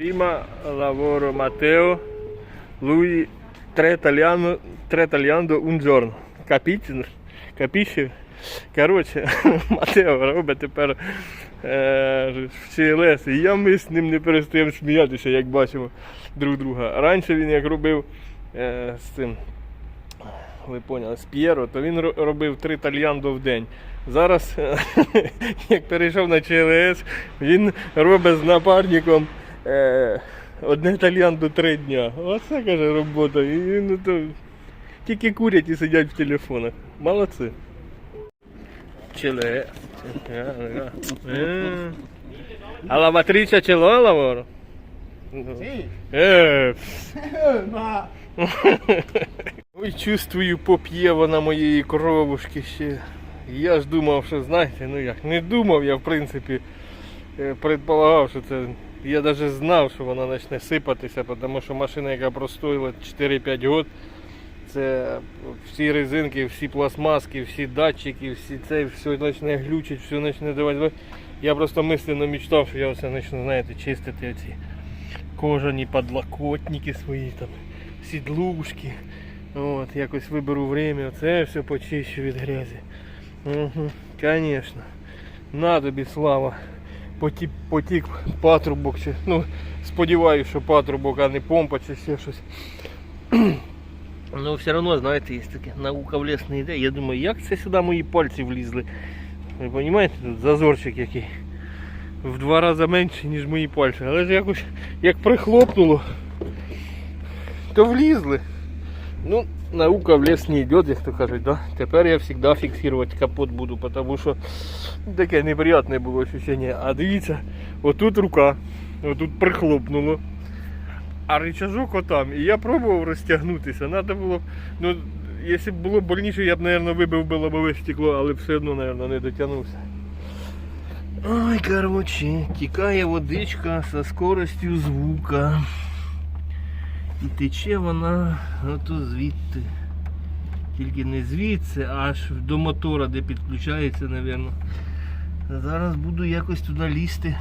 Prima lavoro Matteo, lui tre italiano, tre italiano un giorno. Capite? Capisci? Коротше, Матео робить тепер е, в ЧЛС. І я ми з ним не перестаємо сміятися, як бачимо друг друга. Раніше він як робив е, з цим, ви поняли, з П'єро, то він робив три тальяндо в день. Зараз, як перейшов на ЧЛС, він робить з напарником е, одне тальяндо три дня. Оце каже робота. І, ну, то, тільки курять і сидять в телефонах. Молодці. Ce l'ho al lavoro? Sì. Eh. Ma Ой, чувствую, поп'є вона моєї кровушки ще. Я ж думав, що знаєте, ну як, не думав я в принципі, е, предполагав, що це. Я навіть знав, що вона почне сипатися, тому що машина, яка простоїла 4-5 років, це всі резинки, всі пластмаски, всі датчики, всі це все почне глючить, все почне давати. Я просто мисленно мечтав, що я все почну, знаєте, чистити оці кожані подлокотники свої там, сідлушки. От, якось виберу время, це все почищу від грязі. Угу, звісно. На тобі слава. Потік, потік патрубок чи. Ну, сподіваюся, що патрубок, а не помпа чи ще щось. Ну, все одно, знаєте, є таке наука в ліс не йде. Я думаю, як це сюди мої пальці влізли. Ви розумієте, тут зазорчик який. В два рази менше, ніж мої пальці. Але ж якось як прихлопнуло, то влізли. Ну, наука в ліс не йде, як то кажуть, да? Тепер я завжди фіксувати капот буду, тому що таке неприємне було відчуття. А дивіться, отут рука, отут прихлопнуло. А рычажок отам. І я пробував розтягнутися. Надо було, ну, якщо б було больніше, я б, мабуть, вибив би лобове стекло, але все одно, мабуть, не дотягнувся. Ой, короче, тікає водичка со скоростю звука. І тече вона ото звідти. Тільки не звідси, аж до мотора, де підключається, напевно. Зараз буду якось туди лізти.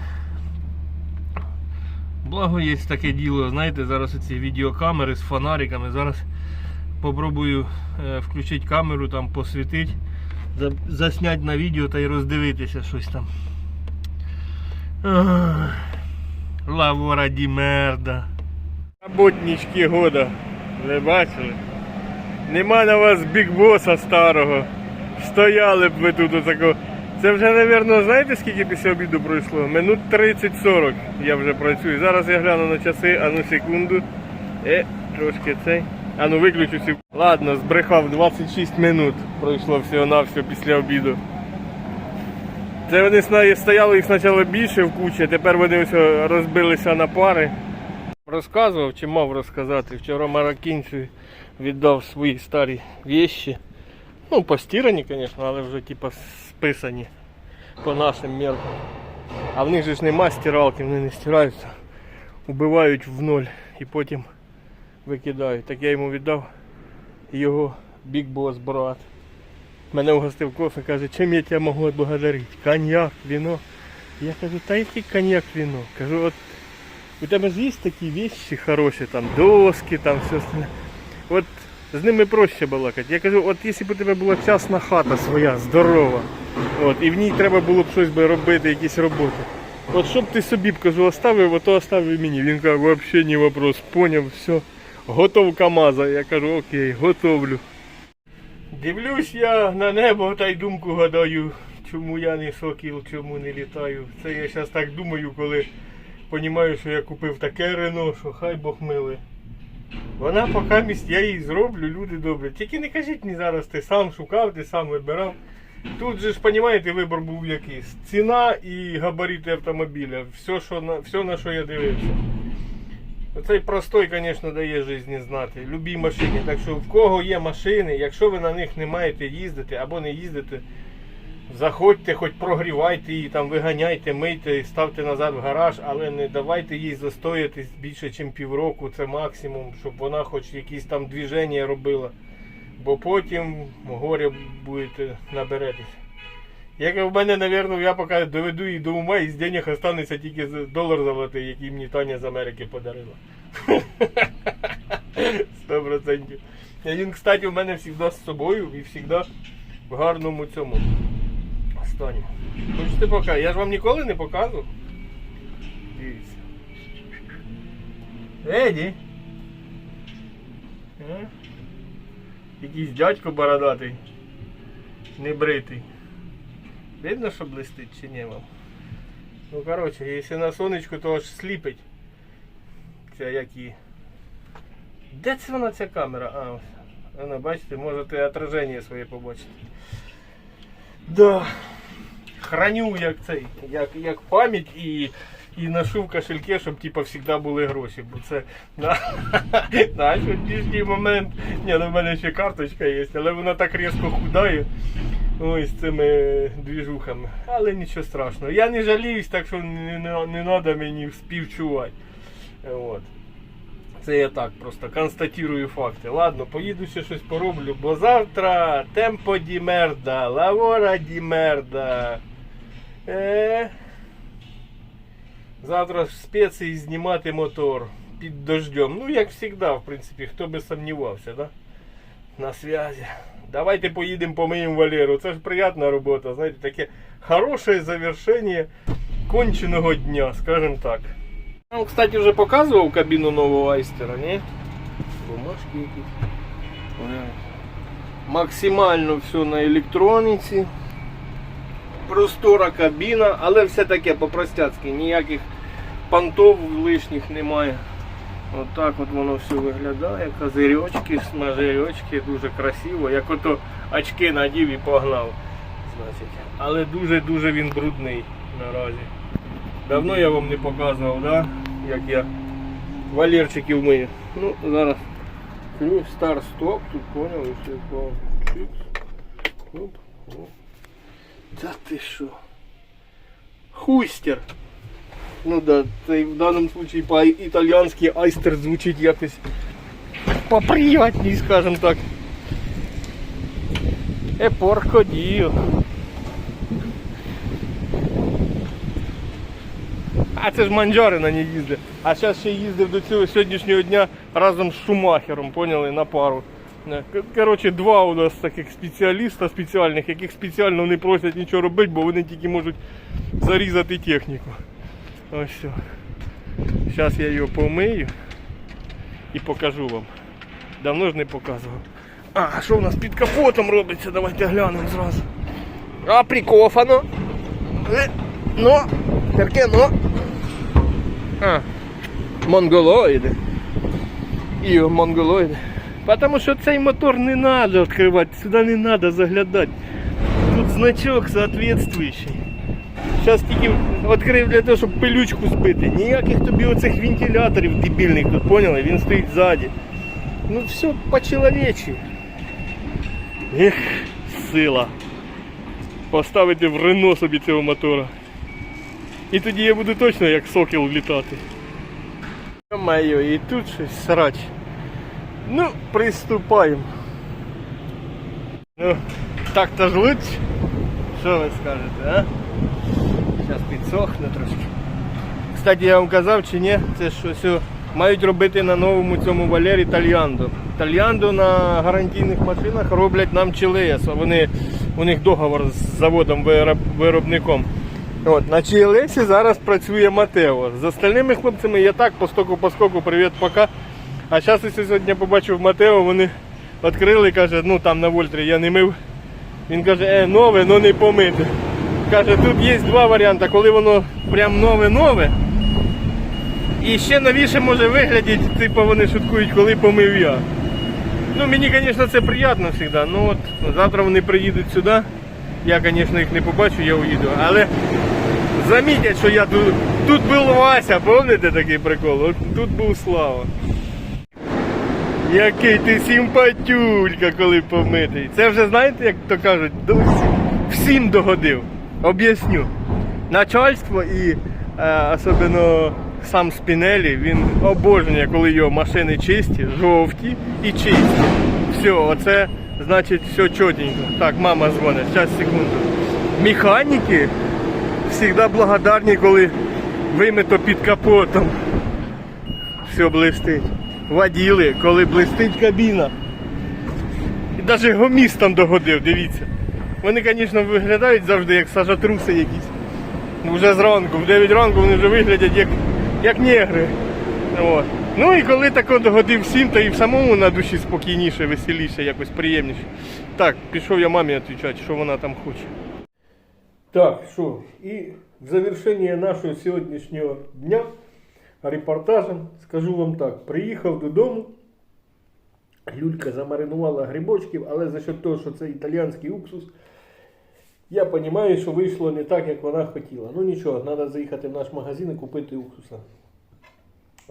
Благо є таке діло, знаєте, зараз оці відеокамери з фонариками. Зараз попробую е, включити камеру, там посвітити, за- засняти на відео та й роздивитися щось там. Лавора ді мерда. Работнички года. Ви бачили? Нема на вас бікбоса старого. Стояли б ви тут отако. Це вже, напевно, знаєте, скільки після обіду пройшло? Минут 30-40 я вже працюю. Зараз я гляну на часи, а ну секунду. Е, трошки цей. А ну виключу секунду. Ладно, збрехав 26 минут пройшло всього-навсього після обіду. Це вони стояли їх спочатку більше в кучі, тепер вони ось розбилися на пари. Розказував чи мав розказати. Вчора мароккінцю віддав свої старі вещі. Ну, постірані, звісно, але вже типа списані по нашим меркам. А в них же ж нема стиралки, вони не стираються. Убивають в ноль і потім викидають. Так я йому віддав його Big Boss брат. Мене вгостив кофе, каже, чим я тебе можу благодарити? Коньяк, віно. Я кажу, та який коньяк, віно? Кажу, от у тебе ж є такі вещи хороші, там доски, там все остальне. От з ними проще балакати. Я кажу, от якщо б у тебе була частна хата своя, здорова, от, і в ній треба було б щось би робити, якісь роботи. От щоб ти собі б кажу, оставив, ото оставив мені. Він каже, взагалі не вопрос, поняв, все. Готов КАМАЗа. Я кажу, окей, готовлю. Дивлюсь я на небо та й думку гадаю, чому я не сокіл, чому не літаю. Це я зараз так думаю, коли розумію, що я купив таке Рено, що хай Бог милий. Вона поки місць, я її зроблю, люди добрі. Тільки не кажіть мені зараз, ти сам шукав, ти сам вибирав. Тут же ж, розумієте, вибір був якийсь. Ціна і габарити автомобіля. Все, що на, все на що я дивився. Цей простой, звісно, дає житті знати. Любій машині. Так що в кого є машини, якщо ви на них не маєте їздити або не їздите, заходьте, хоч прогрівайте її, там виганяйте, мийте ставте назад в гараж, але не давайте їй застоятись більше, ніж півроку, це максимум, щоб вона хоч якісь там движення робила. Бо потім горе будете наберетесь. Як в мене, напевно, я поки доведу її до ума, і з денег останеться тільки долар золотий, який мені Таня з Америки подарила. Сто процентів. І Він, кстати, у мене завжди з собою і завжди в гарному цьому стані. Хочете пока? Я ж вам ніколи не показував. Дивіться. Еді. Якийсь дядько бородатий. Не бритий. Видно, що блистить чи ні вам? Ну коротше, якщо на сонечку, то аж сліпить. Це як і. Де це вона ця камера? А, ось. Вона, бачите, можете отраження своє побачити. Да. Храню як цей, як, як пам'ять і, і ношу в кошельке, щоб типа завжди були гроші. Бо це на, на сьогоднішній момент. Ні, ну в мене ще карточка є, але вона так різко худає. З цими двіжухами. Але нічого страшного. Я не жаліюсь, так що не, не, не треба мені співчувати. От. Це я так просто констатую факти. Ладно, поїду ще щось пороблю, бо завтра темпо ді мерда, лавора ді мерда. Е, завтра ж спеції знімати мотор під дождем. Ну, як завжди, в принципі, хто би сумнівався, да? На связі. Давайте поїдемо помиємо Валеру. Це ж приятна робота, знаєте, таке хороше завершення конченого дня, скажімо так. Вам, кстати, вже показував кабіну нового Айстера, ні? Бумажки якісь. Максимально все на електроніці. Простора кабіна, але все таке по-простяцьки, ніяких понтов лишніх немає. Отак от, воно все виглядає. Козирьочки, смажирьочки, дуже красиво. Як ото очки надів і погнав. Значить. Але дуже-дуже він брудний наразі. Давно я вам не показував, да? як я валерчиків мию. Ну, зараз стар стоп, тут понял, все чикс. Оп, оп. Та ти що? Хуйстер. Ну да, це в даному случае по-італійськи айстер звучить якось поприятній, скажем так. Е порко. А це ж манджари на ній їздить. А зараз ще їздив до цього сьогоднішнього дня разом з Шумахером, поняли, на пару. Е, Коротше, два у нас таких спеціаліста спеціальних, яких спеціально не просять нічого робити, бо вони тільки можуть зарізати техніку. Ось все. Зараз я його помию і покажу вам. Давно ж не показував. А, що у нас під капотом робиться? Давайте глянемо зразу. А, прикофано. Ну, перке, ну. А, монголоїди. І монголоїди. Потому що цей мотор не треба відкривати, сюди не треба заглядати. Тут значок соответствующий. Зараз тільки відкрив для того, щоб пилючку збити. Ніяких тобі оцих вентиляторів дебільних тут поняли, він стоїть ззаді. Ну все по-чоловічі. Ех, сила. Поставити в Рено собі цього мотора. І тоді я буду точно як сокіл літати. Моє, і тут щось срач. Ну, приступаємо. Ну, так то ж лучше. Що ви скажете, а? Зараз підсохне трошки. Кстати, я вам казав чи ні, це що все мають робити на новому цьому Валері Тальяндо. Тальяндо на гарантійних машинах роблять нам ЧЛС, а вони, у них договор з заводом виробником. От, на ЧЛС зараз працює Матео. З остальними хлопцями я так по стоку по скоку, привіт, пока. А зараз я сьогодні побачив Матео, вони відкрили, каже, ну там на Вольтрі я не мив. Він каже, е, нове, но не помите. Каже, тут є два варіанти, коли воно прям нове-нове. І ще новіше може виглядати, типу вони шуткують, коли помив я. Ну мені, звісно, це приємно завжди. Ну от завтра вони приїдуть сюди. Я, звісно, їх не побачу, я уїду. Але замітять, що я тут, тут був Вася, пам'ятаєте такий прикол? Тут був Слава. Який ти симпатюлька, коли помитий. Це вже знаєте, як то кажуть, до всім, всім догодив. Об'ясню. Начальство і е, особливо сам Спінелі, він обожнює, коли його машини чисті, жовті і чисті. Все, оце значить все чотенько. Так, мама дзвонить, зараз секунду. Механіки завжди благодарні, коли вимито під капотом. Все блистить. Воділи, коли блистить кабіна. І навіть гоміс там догодив, дивіться. Вони, звісно, виглядають завжди як сажатруси якісь. Ну, Вже зранку, в 9 ранку вони вже виглядять як, як негри. От. Ну і коли тако догодив всім, то і в самому на душі спокійніше, веселіше, якось приємніше. Так, пішов я мамі відповідати, що вона там хоче. Так, що, і в завершення нашого сьогоднішнього дня репортажем скажу вам так: приїхав додому. Люлька замаринувала грибочків, але за счет того, що це італійський уксус, я розумію, що вийшло не так, як вона хотіла. Ну нічого, треба заїхати в наш магазин і купити уксуса.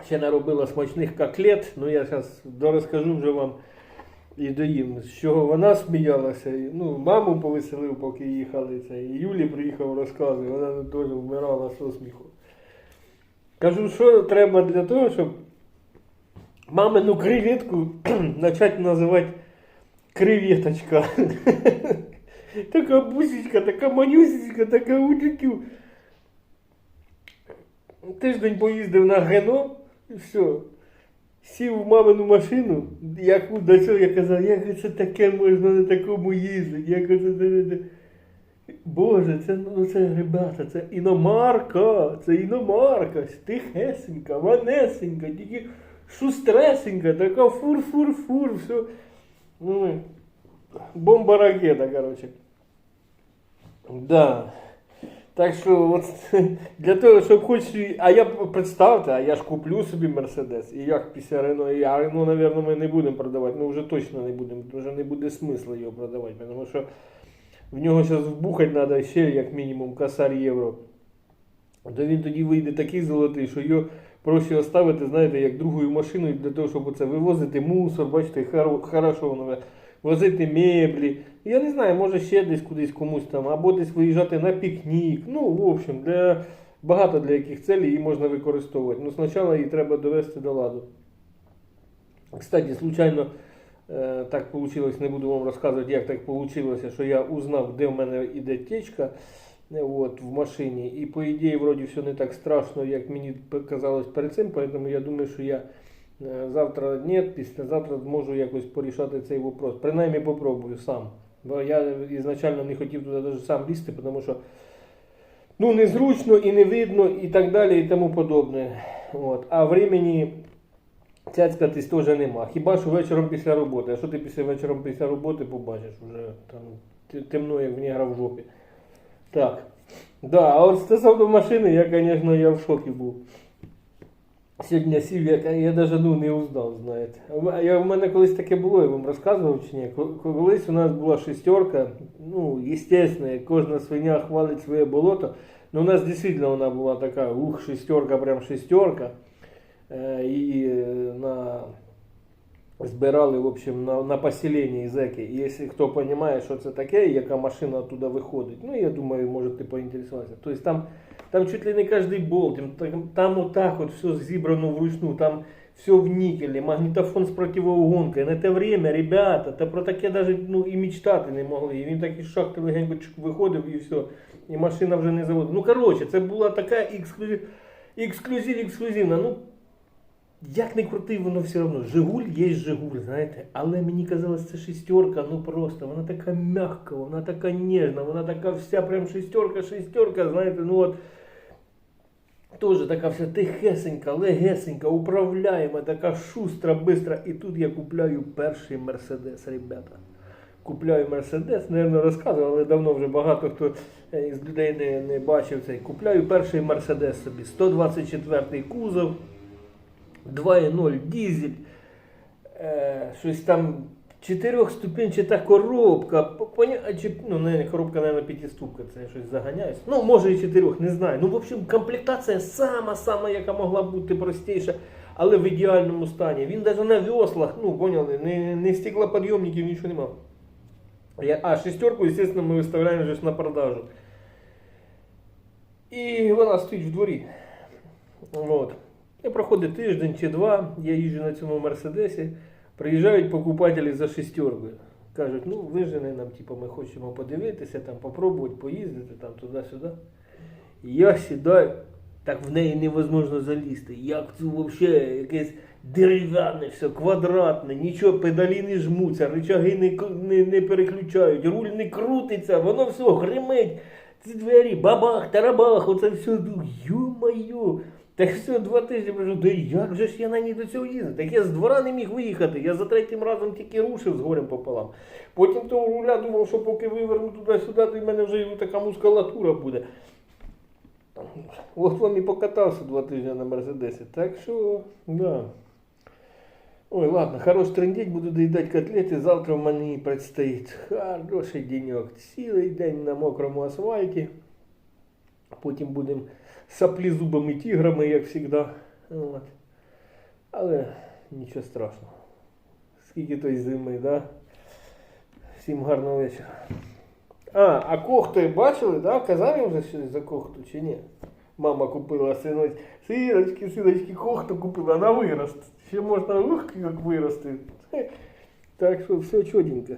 Ще наробила смачних котлет, ну я зараз дорозкажу вже вам і доїм, з чого вона сміялася. Ну, маму повеселив, поки їхали. Це. І Юлі приїхав розказує, вона теж вмирала з сміху. Кажу, що треба для того, щоб мамину креветку почати називати креветочка. така бусечка, така манюсечка, така утютю. Тиждень поїздив на Гено і все. Сів в мамину машину, як до цього я казав, як це таке можна на такому їздити, як це. Боже, це, ну, це ребята, це іномарка, це іномарка, тихесенька, манесенька, тільки шустресенька, така фур-фур-фур, все. Ну, бомба ракета, короче. Да. Так що от для того, щоб хоч. А я представте, а я ж куплю собі Мерседес. І як після Рено, і а Рено, напевно, ми не будемо продавати. Ну вже точно не будемо, вже не буде смисла його продавати. Тому що в нього зараз вбухати треба ще як мінімум косарь євро. То він тоді вийде такий золотий, що його проще оставити, знаєте, як другою машиною для того, щоб оце вивозити мусор, бачите, хорошо воно. Возити меблі. Я не знаю, може ще десь кудись комусь там, або десь виїжджати на пікнік. Ну, в общем, для, багато для яких целей її можна використовувати. Ну, спочатку її треба довести до ладу. Кстати, случайно так вийшло, не буду вам розказувати, як так вийшло, що я узнав, де в мене іде течка е, от, в машині. І по ідеї, вроді, все не так страшно, як мені казалось перед цим, тому я думаю, що я Е, Завтра ні, післязавтра зможу якось порішати цей вопрос. Принаймні попробую сам. Бо я ізначально не хотів туди навіть сам лізти, тому що ну, незручно і не видно, і так далі, і тому подобне. От. А времени цяцькатись теж нема. Хіба що вечором після роботи. А що ти після вечором після роботи побачиш? Уже там темно, як в негра в жопі. Так. Да, а от стосовно машини, я, звісно, я в шокі був. Сьогодні сів, я, я навіть ну, не узнав, знаєте. Я, в мене колись таке було, я вам розказував чи ні. Колись у нас була шестерка, ну, естественно, кожна свиня хвалить своє болото. Но у нас дійсно вона була така, ух, шестерка, прям шестерка. Е, І е, на... збирали, в общем, на, на поселенні зеки. І якщо хто розуміє, що це таке, і яка машина туди виходить, ну, я думаю, можете поінтересуватися. Тобто там там чуть ли не каждый болт, там, там, так вот все зібрано вручну, там все в никеле, магнітофон з противоугонкою. На те время, ребята, та про таке даже ну, і мечтати не могли. І він так із шахти легенько виходив і все. І машина вже не заводила. Ну, коротше, це була така ексклюзив, ексклюзив, ексклюзивна. Ну, як не крути, воно все одно. Жигуль є Жигуль, знаєте. Але мені казалось, це шестерка, ну просто, вона така м'яка, вона така ніжна, вона така вся прям шестерка, шестерка, знаєте, ну от. Тоже така вся тихесенька, легесенька, управляєма, така шустра, бистра. І тут я купляю перший Мерседес, ребята. Купляю Мерседес, наверное, розказував, але давно вже багато хто е, із людей не, не бачив цей. Купляю перший Мерседес собі. 124-й кузов, 2.0 дізель, е, щось там чотирьохступінчата коробка. по- поня- чи, ну, не коробка, мабуть, п'ятиступка, це я щось заганяюсь. Ну, може і чотирьох, не знаю. Ну, в общем, комплектація сама-сама, яка могла бути простіша, але в ідеальному стані. Він навіть на веслах, ну, поняли, не, не стеклоподйомників, нічого немає. Я- А шестерку, звісно, ми виставляємо вже на продажу. І вона стоїть в дворі. От. І проходить тиждень чи два, я їжджу на цьому мерседесі, приїжджають покупателі за шестеркою. кажуть, ну вижени нам, типу, ми хочемо подивитися, там, попробувати, поїздити там туди-сюди. Я сідаю, так в неї невозможно залізти. Як це взагалі якесь дерев'яне, все, квадратне, нічого, педалі не жмуться, рычаги не, не, не переключають, руль не крутиться, воно все гримить. Ці двері, бабах, тарабах, оце все, ю-маю. Так все, два тижні кажу, да як же ж я на ній до цього їздив? Так я з двора не міг виїхати. Я за третім разом тільки рушив з горем пополам. Потім того руля думав, що поки виверну туди-сюди, то в мене вже така мускулатура буде. От вам і покатався два тижні на Мерседесі. Так що, да. Ой, ладно, хорош трендіть, буду доїдати котлети. Завтра в мене предстоїть хороший денек. Цілий день на мокрому асфальті. Потім будемо саплізубими тіграми, як завжди. От. Але нічого страшного. Скільки той зими, да? Всім гарного вечора. А, а кохти бачили, да? Казав я вже щось за кохту чи ні? Мама купила синочки, синочки, синочки, кохту купила на вирост. Ще можна ух, як вирости. Так що все чудненько.